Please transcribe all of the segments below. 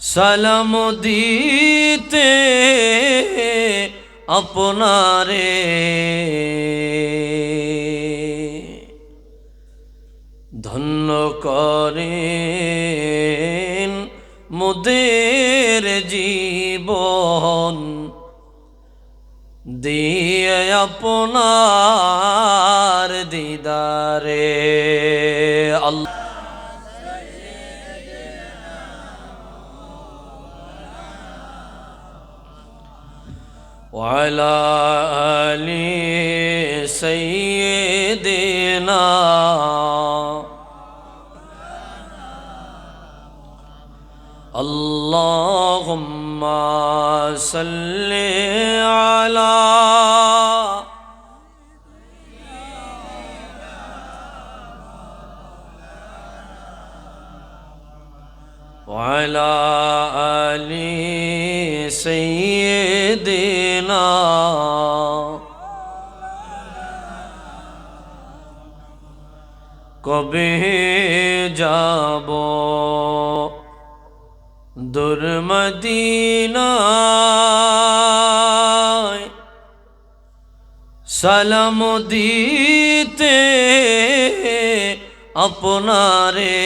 সালাম দিতে আপনারে। ধন্য করেন মুদের জীবন। দিয়ে আপনার দিদারে। الله. وعلى آل سيدنا اللهم صل على وعلى آل سيدنا কবে যাব দুর্মদিনায় সালাম দিতে আপনারে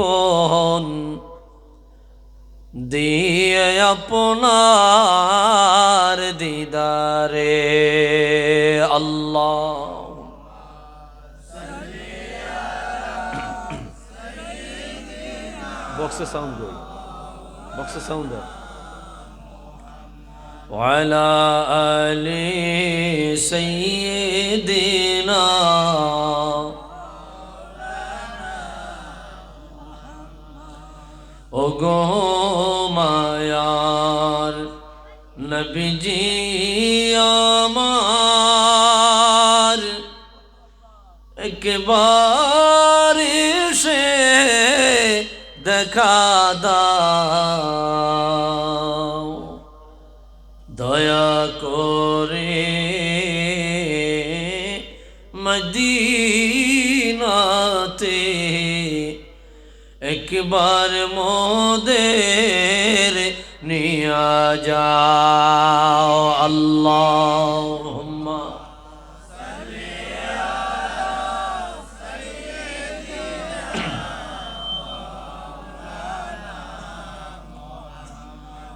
জীবন দিয়ে আপনার দিদারে আল্লাহ বক্সে সাউন্ড কই বক্সে সাউন্ড দাও وعلى آل سيدنا ওগো মায়ার নবীজি আমার। একবার সে দেখা দাও। দয়া করে মদিনাতে بار مودیر نیا جا اللہ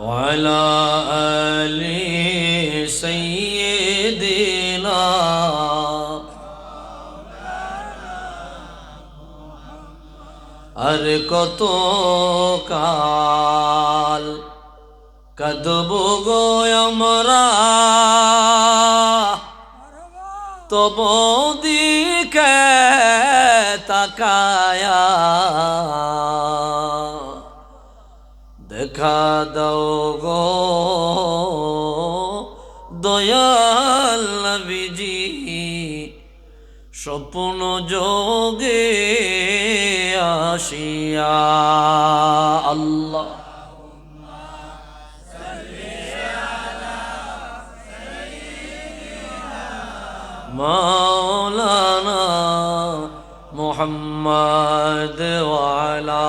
وعلى آل আর কত কাল কদব গো আমরা তব দিকে তাকায়া দেখা দাও গো দয়াল নবীজি স্বপ্ন যোগে আসিয়া আল্লাহ। মাওলানা মোহাম্মদ ওয়ালা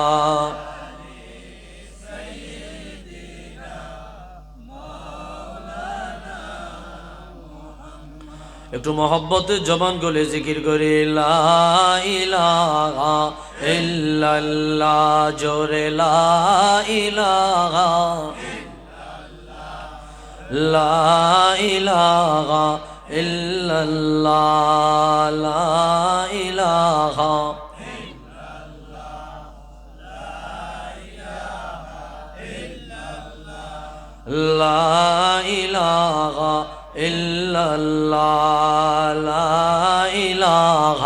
একটু মহব্বতের জবান গলে জিকির করে জোরে লা ইলাহা ইল্লাল্লাহ لا إله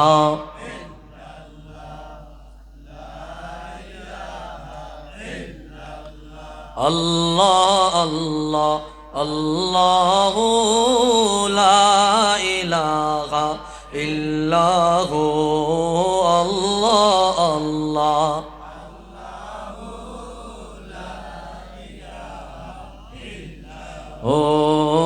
الله. الله الله لا إله إلا هو. الله الله. الله لا إله إلا هو